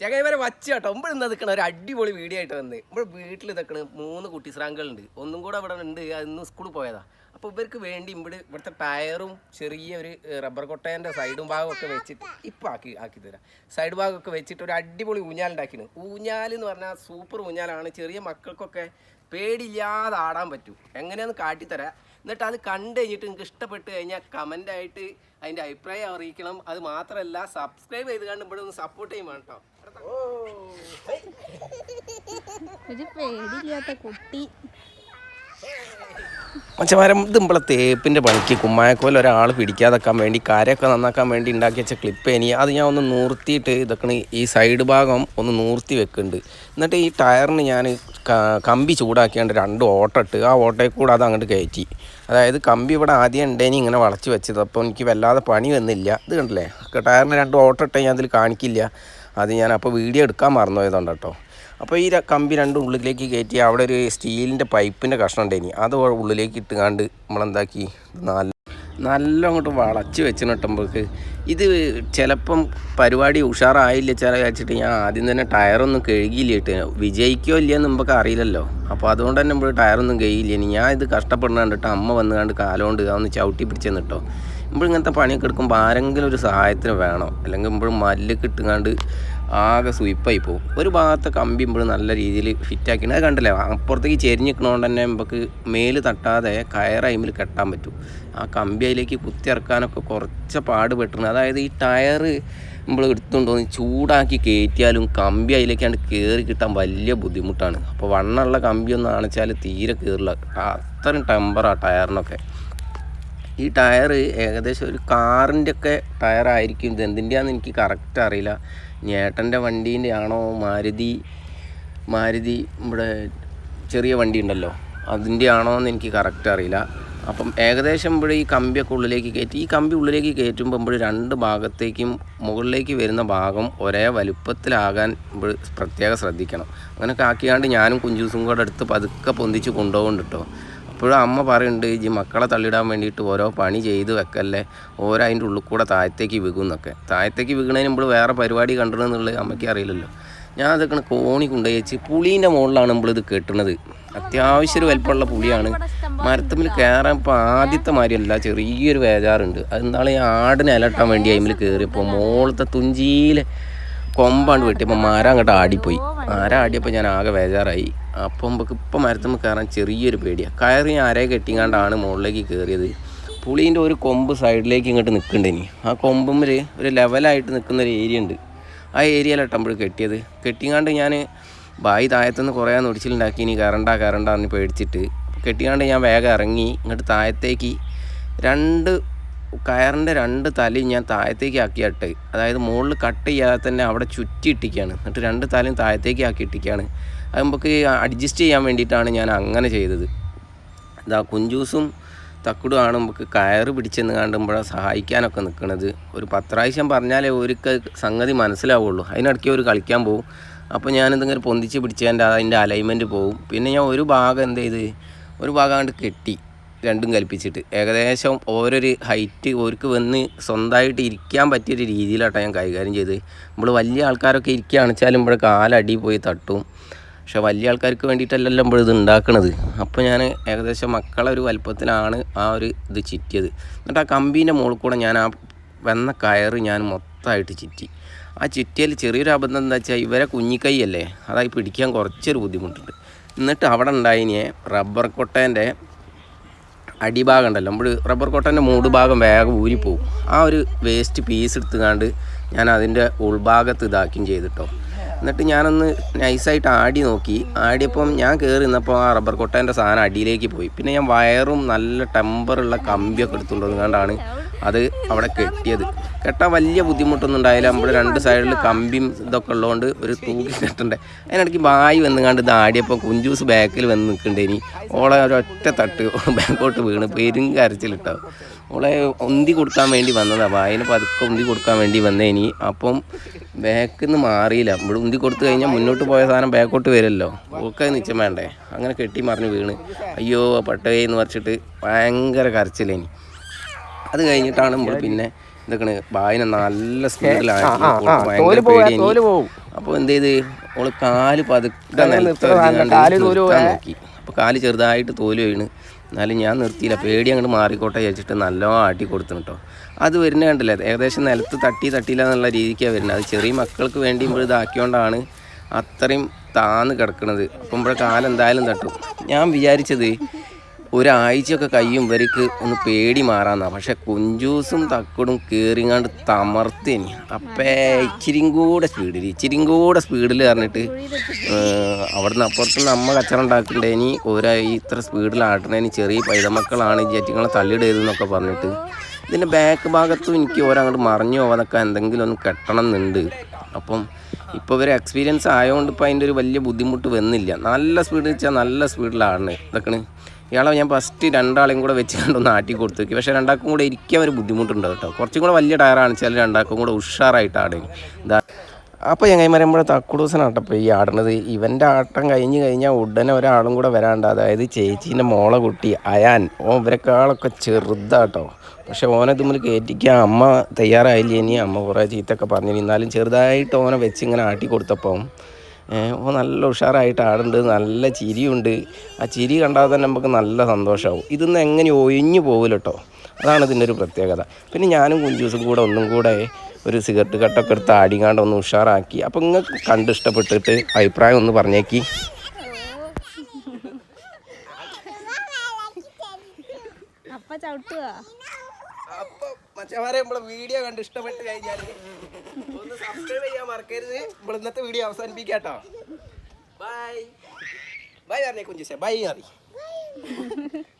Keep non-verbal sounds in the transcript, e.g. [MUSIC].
ചകൈവരെ വച്ച കേട്ടോ. മുമ്പ് എന്താ നിൽക്കണ ഒരു അടിപൊളി വീഡിയോ ആയിട്ട് വന്ന്. ഇവിടെ വീട്ടിൽ നിൽക്കണ മൂന്ന് കുട്ടി സ്രാങ്കളുണ്ട്. ഒന്നും കൂടെ ഇവിടെ ഉണ്ട്. അതിന്ന് സ്കൂളിൽ പോയതാ. അപ്പോൾ ഇവർക്ക് വേണ്ടി ഇവിടെ ഇവിടുത്തെ ടയറും ചെറിയ ഒരു റബ്ബർ കൊട്ടേന്റെ സൈഡും ഭാഗമൊക്കെ വെച്ചിട്ട് ഇപ്പം ആക്കി ആക്കി തരാം. സൈഡ് ഭാഗമൊക്കെ വെച്ചിട്ട് ഒരു അടിപൊളി ഊഞ്ഞാലുണ്ടാക്കിന് ഊഞ്ഞാൽ എന്ന് പറഞ്ഞാൽ സൂപ്പർ ഊഞ്ഞാലാണ്. ചെറിയ മക്കൾക്കൊക്കെ പേടിയില്ലാതെ ആടാൻ പറ്റും. എങ്ങനെയാന്ന് കാട്ടിത്തരാം എന്നിട്ട് അത് കണ്ടു കഴിഞ്ഞിട്ട് നിങ്ങൾക്ക് ഇഷ്ടപ്പെട്ട് കഴിഞ്ഞാൽ കമന്റായിട്ട് അതിന്റെ അഭിപ്രായം അറിയിക്കണം. അത് മാത്രമല്ല സബ്സ്ക്രൈബ് ചെയ്ത് കണ്ട് ഇവിടെ ഒന്ന് സപ്പോർട്ട് ചെയ്യും കേട്ടോ. പേടിയില്ലാത്ത കുട്ടി. മച്ചമാരം ഇത് തേപ്പിന്റെ തേപ്പിന്റെ പണിക്ക് കുമ്മായക്കോൽ ഒരാൾ പിടിക്കാതെക്കാൻ വേണ്ടി കരയൊക്കെ നന്നാക്കാൻ വേണ്ടി ഉണ്ടാക്കി വെച്ച ക്ലിപ്പ് ഇനി അത് ഞാൻ ഒന്ന് നൂർത്തിയിട്ട് ഇതൊക്കെ ഈ സൈഡ് ഭാഗം ഒന്ന് നൂർത്തി വെക്കുന്നുണ്ട്. എന്നിട്ട് ഈ ടയറിന് ഞാൻ കമ്പി ചൂടാക്കിയാണ്ട് രണ്ട് ഓട്ടം ഇട്ട് ആ ഓട്ടയിൽ കൂടെ അത് അങ്ങോട്ട് കയറ്റി. അതായത് കമ്പി ഇവിടെ ആദ്യം ഉണ്ടേനി ഇങ്ങനെ വളച്ച് വെച്ചത് അപ്പോൾ എനിക്ക് വല്ലാതെ പണി വന്നില്ല. ഇത് കണ്ടല്ലേ? ടയറിന് രണ്ട് ഓട്ടം ഇട്ടേ ഞാൻ അതിൽ കാണിക്കില്ല. അത് ഞാൻ അപ്പോൾ വീഡിയോ എടുക്കാൻ മറന്നുപോയതുകൊണ്ട് കേട്ടോ അപ്പോൾ ഈ കമ്പി രണ്ടും ഉള്ളിലേക്ക് കയറ്റി അവിടെ ഒരു സ്റ്റീലിന്റെ പൈപ്പിന്റെ കഷ്ണം ഉണ്ടായിനി അത് ഉള്ളിലേക്ക് ഇട്ടുകാണ്ട് നമ്മളെന്താക്കി? നല്ല നല്ല അങ്ങോട്ട് വളച്ച് വെച്ച് നട്ടുമ്പോൾക്ക് ഇത് ചിലപ്പം പരിപാടി ഉഷാറായില്ല ചില വെച്ചിട്ട് ഞാൻ ആദ്യം തന്നെ ടയറൊന്നും കഴുകിയില്ല ഇട്ട് വിജയിക്കോ ഇല്ലയെന്ന് നമുക്ക് അറിയില്ലല്ലോ. അപ്പോൾ അതുകൊണ്ട് തന്നെ നമ്മൾ ടയറൊന്നും കഴിയില്ല ഇനി. ഞാൻ ഇത് കഷ്ടപ്പെടുന്ന കണ്ടിട്ട് അമ്മ വന്ന് കണ്ട് കാലുകൊണ്ട് അതൊന്ന് ചവിട്ടി പിടിച്ചെന്ന് നമ്മൾ ഇങ്ങനത്തെ പണിയൊക്കെ എടുക്കുമ്പോൾ ആരെങ്കിലും ഒരു സഹായത്തിന് വേണം. അല്ലെങ്കിൽ ഇപ്പോഴും മല്ലൊക്കെ ഇട്ടുകാണ്ട് ആകെ സ്വീപ്പായി പോകും ഒരു ഭാഗത്തെ കമ്പി ഇമ്പോൾ നല്ല രീതിയിൽ ഫിറ്റാക്കിയാണ് അത് കണ്ടില്ലേ? അപ്പുറത്തേക്ക് ചെരിഞ്ഞിക്കണോണ്ട് തന്നെ നമുക്ക് മേൽ തട്ടാതെ കയർ കെട്ടാൻ പറ്റും. ആ കമ്പി അതിലേക്ക് കുത്തി ഇറക്കാനൊക്കെ കുറച്ച് പാട് പെട്ടിരുന്നു അതായത് ഈ ടയർ നമ്മൾ എടുത്തുകൊണ്ട് വന്ന് ചൂടാക്കി കയറ്റിയാലും കമ്പി അതിലേക്കാണ്ട് കയറി കിട്ടാൻ വലിയ ബുദ്ധിമുട്ടാണ്. അപ്പോൾ വണ്ണമുള്ള കമ്പിയൊന്നും ആണെച്ചാൽ തീരെ കയറില്ല അത്രയും ടെമ്പറാണ് ടയറിനൊക്കെ. ഈ ടയർ ഏകദേശം ഒരു കാറിന്റെ ഒക്കെ ടയറായിരിക്കും. ഇത് എന്തിന്റെയാണെന്ന് എനിക്ക് കറക്റ്റ് അറിയില്ല. ഞേട്ടന്റെ വണ്ടീന്റെ ആണോ? മാരുതി മാരുതി ഇവിടെ ചെറിയ വണ്ടി ഉണ്ടല്ലോ. അതിന്റെ ആണോ എന്ന് എനിക്ക് കറക്റ്റ് അറിയില്ല. അപ്പം ഏകദേശം ഇവിടെ ഈ കമ്പിയൊക്കെ ഉള്ളിലേക്ക് കയറ്റി ഈ കമ്പി ഉള്ളിലേക്ക് കയറ്റുമ്പോൾ ഇവിടെ രണ്ട് ഭാഗത്തേക്കും മുകളിലേക്ക് വരുന്ന ഭാഗം ഒരേ വലുപ്പത്തിലാകാൻ ഇവിടെ പ്രത്യേകം ശ്രദ്ധിക്കണം. അങ്ങനെയൊക്കെ ആക്കിയാണ്ട് ഞാനും കുഞ്ചൂസും കൂടെ അടുത്ത് പതുക്കെ പൊന്തിച്ച് കൊണ്ടുപോകുന്നുണ്ട് കേട്ടോ അപ്പോഴും അമ്മ പറയുന്നുണ്ട് ഈ മക്കളെ തള്ളിടാൻ വേണ്ടിയിട്ട് ഓരോ പണി ചെയ്ത് വെക്കല്ലേ ഓരോ അതിന്റെ ഉള്ളിൽ കൂടെ താഴത്തേക്ക് വികുന്നൊക്കെ താഴത്തേക്ക് വികണതിന് മുമ്പ് വേറെ പരിപാടി കണ്ടിരുന്നുള്ളത് അമ്മയ്ക്ക് അറിയില്ലല്ലോ. ഞാൻ അതൊക്കെ കോണി കൊണ്ടുപോയി വെച്ച് പുളീന്റെ മുകളിലാണ് നമ്മളിത് കെട്ടുന്നത് അത്യാവശ്യം ഒരു വലിപ്പമുള്ള പുളിയാണ്. മരത്തമ്മിൽ കയറാൻ ഇപ്പോൾ ആദ്യത്തെ മാതിരിയല്ല ചെറിയൊരു വേജാറുണ്ട്. അതെന്താണ് ഈ ആടിനെ അലട്ടാൻ വേണ്ടി അതിൽ കയറിയപ്പോൾ മുകളിലത്തെ തുഞ്ചിയിലെ കൊമ്പാണ് വെട്ടിയപ്പോൾ മരം അങ്ങോട്ട് ആടിപ്പോയി. മരം ആടിയപ്പോൾ ഞാൻ ആകെ ബേജാറായി. അപ്പം നമുക്ക് ഇപ്പം മരത്തുമ്പോൾ കയറാൻ ചെറിയൊരു പേടിയാണ് കയറി ആരെ കെട്ടിങ്ങാണ്ടാണ് മുകളിലേക്ക് കയറിയത് പുളീന്റെ ഒരു കൊമ്പ് സൈഡിലേക്ക് ഇങ്ങോട്ട് നിൽക്കണ്ടേനി ആ കൊമ്പുമ്മിൽ ഒരു ലെവലായിട്ട് നിൽക്കുന്ന ഒരു ഏരിയ ഉണ്ട്. ആ ഏരിയയിലട്ടമ്പോൾ കെട്ടിയത്. കെട്ടിങ്ങാണ്ട് ഞാൻ ബായി താഴത്തുനിന്ന് കുറേ നൊടിച്ചിലുണ്ടാക്കി ഇനി കയറണ്ട കയറണ്ട എന്ന് പേടിച്ചിട്ട് കെട്ടിങ്ങാണ്ട് ഞാൻ വേഗം ഇറങ്ങി ഇങ്ങോട്ട് താഴത്തേക്ക് രണ്ട് കയറിന്റെ രണ്ട് തലയും ഞാൻ താഴത്തേക്ക് ആക്കിയിട്ട് അതായത് മുകളിൽ കട്ട് ചെയ്യാതെ തന്നെ അവിടെ ചുറ്റി എന്നിട്ട് രണ്ട് തലയും താഴത്തേക്ക് ആക്കി ഇട്ടിക്കുകയാണ് അത് നമുക്ക് അഡ്ജസ്റ്റ് ചെയ്യാൻ വേണ്ടിയിട്ടാണ് ഞാൻ അങ്ങനെ ചെയ്തത്. ഇതാ കുഞ്ചൂസും തക്കുടും ആണ് നമുക്ക് കയറ് പിടിച്ചെന്ന് കാണുമ്പോഴാണ് സഹായിക്കാനൊക്കെ നിൽക്കുന്നത് ഒരു പത്രാവശ്യം പറഞ്ഞാലേ ഒരുക്ക് സംഗതി മനസ്സിലാവുള്ളൂ. അതിനിടയ്ക്ക് ഒരു കളിക്കാൻ പോകും അപ്പോൾ ഞാൻ ഞാനിതിങ്ങനെ പൊന്തിച്ച് പിടിച്ചതിന്റെ അതിന്റെ അലൈൻമെന്റ് പോകും പിന്നെ ഞാൻ ഒരു ഭാഗം എന്ത് ചെയ്ത് ഒരു ഭാഗം കണ്ട് കെട്ടി. രണ്ടും കൽപ്പിച്ചിട്ട്. ഏകദേശം ഓരോരു ഹൈറ്റ് ഓർക്ക് വന്ന് സ്വന്തമായിട്ട് ഇരിക്കാൻ പറ്റിയൊരു രീതിയിലാട്ടോ ഞാൻ കൈകാര്യം ചെയ്ത് നമ്മൾ വലിയ ആൾക്കാരൊക്കെ ഇരിക്കുകയാണ് വെച്ചാലും ഇവിടെ കാലടി പോയി തട്ടും. പക്ഷെ വലിയ ആൾക്കാർക്ക് വേണ്ടിയിട്ടല്ലല്ലോ നമ്മൾ ഇത് ഉണ്ടാക്കണത്. അപ്പോൾ ഞാൻ ഏകദേശം മക്കളെ ഒരു വലുപ്പത്തിലാണ് ആ ഒരു ഇത് ചിറ്റിയത്. എന്നിട്ട് ആ കമ്പീന്റെ മുകളിൽ കൂടെ ഞാൻ ആ വന്ന കയറ് ഞാൻ മൊത്തമായിട്ട് ചിറ്റി. ആ ചിറ്റിയിൽ ചെറിയൊരു അബദ്ധം എന്താ വെച്ചാൽ ഇവരെ കുഞ്ഞിക്കൈയല്ലേ? അതായി പിടിക്കാൻ കുറച്ചൊരു ബുദ്ധിമുട്ടുണ്ട്. എന്നിട്ട് അവിടെ ഉണ്ടായിനെ റബ്ബർ കൊട്ടേന്റെ അടിഭാഗം ഉണ്ടല്ലോ നമ്മൾ റബ്ബർ കോട്ടന്റെ മൂട് ഭാഗം വേഗം ഊരിപ്പോവും. ആ ഒരു വേസ്റ്റ് പീസ് എടുത്തുകാണ്ട് ഞാൻ അതിന്റെ ഉൾഭാഗത്ത് ഇതാക്കുകയും ചെയ്തിട്ടോ. എന്നിട്ട് ഞാനൊന്ന് നൈസായിട്ട് ആടി നോക്കി. ആടിയപ്പം ഞാൻ കയറി നിന്നപ്പോൾ ആ റബ്ബർ കൊട്ടേന്റെ സാധനം അടിയിലേക്ക് പോയി. പിന്നെ ഞാൻ വയറും നല്ല ടെമ്പറുള്ള കമ്പിയൊക്കെ എടുത്തുകൊണ്ടുവന്നുകൊണ്ടാണ് അത് അവിടെ കെട്ടിയത്. കെട്ടാൻ വലിയ ബുദ്ധിമുട്ടൊന്നും ഉണ്ടായില്ല. നമ്മുടെ രണ്ട് സൈഡിൽ കമ്പിയും ഇതൊക്കെ ഉള്ളതുകൊണ്ട് ഒരു തൂക്കി കെട്ടണ്ടേ. അതിനിടയ്ക്ക് ബായി വന്നുകാണ്ട് ദാടിയപ്പോൾ കുഞ്ചൂസ് ബാക്കിൽ വന്ന് നിൽക്കണ്ടേ ഇനി. ഓളെ ഒരൊറ്റ തട്ട് ബാക്കോട്ട് വീണ് പെരും കരച്ചിലിട്ടോ. ഓളെ ഒന്തി കൊടുക്കാൻ വേണ്ടി വന്നതാണ് ബായിന് പതുക്കെ ഉന്തി കൊടുക്കാൻ വേണ്ടി വന്നേ ഇനി. അപ്പം ബാക്കിൽ നിന്ന് മാറിയില്ല. ഇവിടെ ഉന്തി കൊടുത്തു കഴിഞ്ഞാൽ മുന്നോട്ട് പോയ സാധനം ബാക്കോട്ട് വരുമല്ലോ. ഓക്കെ നിച്ചം വേണ്ടേ? അങ്ങനെ കെട്ടി മറിഞ്ഞ് വീണ്. അയ്യോ പട്ടേ എന്ന് പറിച്ചിട്ട് ഭയങ്കര കരച്ചിലേനി അത് കഴിഞ്ഞിട്ടാണ് നമ്മൾ പിന്നെ ഇതൊക്കെ ബായിനെ നല്ല സ്പീഡിലാണ് അപ്പോൾ എന്ത് ചെയ്ത്? ഓൾ കാൽ പതുക്കെ നോക്കി. അപ്പോൾ കാൽ ചെറുതായിട്ട് തോൽ വീണ്. എന്നാലും ഞാൻ നിർത്തിയില്ല. പേടി അങ്ങോട്ട് മാറിക്കോട്ടെ ചോദിച്ചിട്ട് നല്ലോണം ആട്ടി കൊടുത്തു കേട്ടോ അത് വരുന്ന കണ്ടില്ല? ഏകദേശം നിലത്ത് തട്ടി തട്ടിയില്ല എന്നുള്ള രീതിക്കാണ് വരുന്നത്. അത് ചെറിയ മക്കൾക്ക് വേണ്ടി ഇതാക്കിയോണ്ടാണ് അത്രയും താന്ന് കിടക്കുന്നത് അപ്പം ഇവിടെ കാലെന്തായാലും തട്ടും. ഞാൻ വിചാരിച്ചത് ഒരാഴ്ചയൊക്കെ കഴിയും ഇവർക്ക് ഒന്ന് പേടി മാറാന്നാ. പക്ഷെ കുഞ്ചൂസും തക്കടും കയറിങ്ങാണ്ട് തമർത്തേനി. അപ്പേ ഇച്ചിരിയും കൂടെ സ്പീഡിൽ ഇച്ചിരിയും കൂടെ സ്പീഡിൽ പറഞ്ഞിട്ട് അവിടുന്ന് അപ്പുറത്ത് നമ്മൾ കച്ചറ ഉണ്ടാക്കണ്ടേനി. ഈ ഇത്ര സ്പീഡിൽ ആട്ടണേനി ചെറിയ പൈതമക്കളാണ് ജറ്റിങ്ങളെ തള്ളിയിടരുതെന്നൊക്കെ പറഞ്ഞിട്ട്. ഇതിന്റെ ബാക്ക് ഭാഗത്തും എനിക്ക് ഓരോ അങ്ങോട്ട് മറിഞ്ഞു പോകാതൊക്കെ എന്തെങ്കിലും ഒന്ന് കെട്ടണം എന്നുണ്ട്. അപ്പം ഇപ്പോൾ ഇവർ എക്സ്പീരിയൻസ് ആയതുകൊണ്ട് ഇപ്പോൾ അതിന്റെ ഒരു വലിയ ബുദ്ധിമുട്ട് വന്നില്ല. നല്ല സ്പീഡ് വെച്ചാൽ നല്ല സ്പീഡിലാണ് ഇതൊക്കെ ഇയാളെ ഞാൻ ഫസ്റ്റ് രണ്ടാളെയും കൂടെ വെച്ച് കണ്ടൊന്ന് ആട്ടി കൊടുത്തു നോക്കി പക്ഷേ രണ്ടാൾക്കും കൂടെ ഇരിക്കാൻ ഒരു ബുദ്ധിമുട്ടുണ്ട് കേട്ടോ. കുറച്ചും കൂടെ വലിയ ടയറാണ് വെച്ചാൽ രണ്ടാൾക്കും കൂടെ ഉഷാറായിട്ട് ആടുകയും ഇതാ അപ്പോൾ ചങ്ങായിമാരെ തക്കുടൂസനാട്ടപ്പോൾ ഈ ആടണത്. ഇവന്റെ ആട്ടം കഴിഞ്ഞ് കഴിഞ്ഞാൽ ഉടനെ ഒരാളും കൂടെ വരാണ്ട്. അതായത് ചേച്ചീന്റെ മോളെ കുട്ടി അയാൻ. ഓ ഇവരെക്കാളൊക്കെ ചെറുതാട്ടോ. പക്ഷെ ഓനെ തമ്മിൽ കയറ്റിക്കാൻ അമ്മ തയ്യാറായില്ല ഇനി? അമ്മ കുറേ ചീത്തൊക്കെ പറഞ്ഞു എന്നാലും ചെറുതായിട്ട് ഓനെ വെച്ച് ഇങ്ങനെ ആട്ടി കൊടുത്തപ്പം ഓ നല്ല ഉഷാറായിട്ട് ആടുണ്ട് നല്ല ചിരിയുണ്ട്. ആ ചിരി കണ്ടാൽ തന്നെ നമുക്ക് നല്ല സന്തോഷമാവും. ഇതൊന്നും എങ്ങനെ ഒഴിഞ്ഞു പോകില്ല കേട്ടോ അതാണ് ഇതിന്റെ ഒരു പ്രത്യേകത. പിന്നെ ഞാനും കുഞ്ചൂസും കൂടെ ഒന്നും കൂടെ ഒരു സിഗരറ്റ് കട്ടൊക്കെ എടുത്ത് ആടിങ്ങാണ്ട് ഒന്ന് ഉഷാറാക്കി. അപ്പം നിങ്ങൾക്ക് കണ്ട് ഇഷ്ടപ്പെട്ടിട്ട് അഭിപ്രായം ഒന്ന് പറഞ്ഞേക്കി. അപ്പ ചവിട്ടുക അപ്പോൾ മച്ചമാരെ നമ്മളെ വീഡിയോ കണ്ട് ഇഷ്ടപ്പെട്ട് കഴിഞ്ഞാൽ ഒന്ന് സബ്സ്ക്രൈബ് ചെയ്യാൻ മറക്കരുത്. നമ്മൾ ഇന്നത്തെ വീഡിയോ അവസാനിപ്പിക്കാട്ടോ ബൈ ബൈ പറഞ്ഞേ കുഞ്ചിസേ ബൈ അറി [LAUGHS]